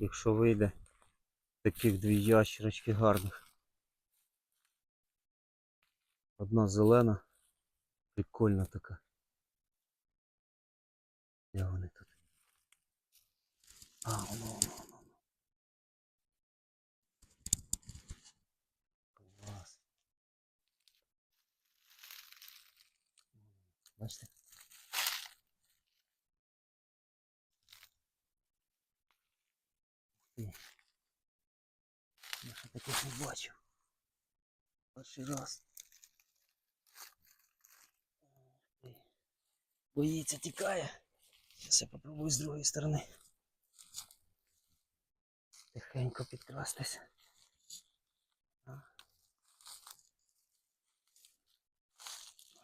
якщо вийде таких дві ящерочки гарних. Одна зелена, прикольна така. Де вони тут? А, воно, воно, воно. Клас. Бачите? Ти. Я ще таких не бачив. Перший раз. Боїться, тікає. Зараз я попробую з другої сторони. Тихенько підкрастися. А.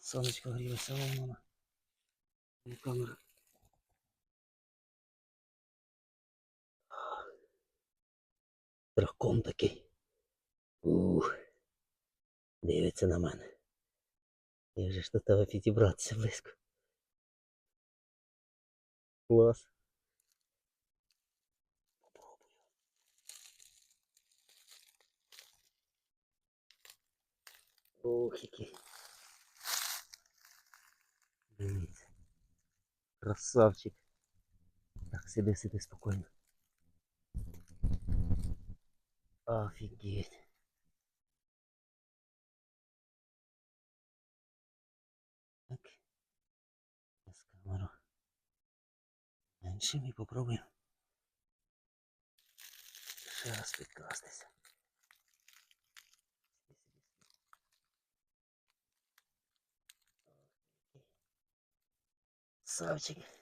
Сонечко грілося, вон вона. Камера. Дракон такий. Ух. Дивиться на мене. Я вже ж до тебе підібратися близько. Клас. Попробую. Ох, який. Дивіться. Красавчик. Так, сиди, сиди спокійно. Офигеть. Так. З камеру. Меншим і попробуємо. Ще раз підкрастися. Савчик.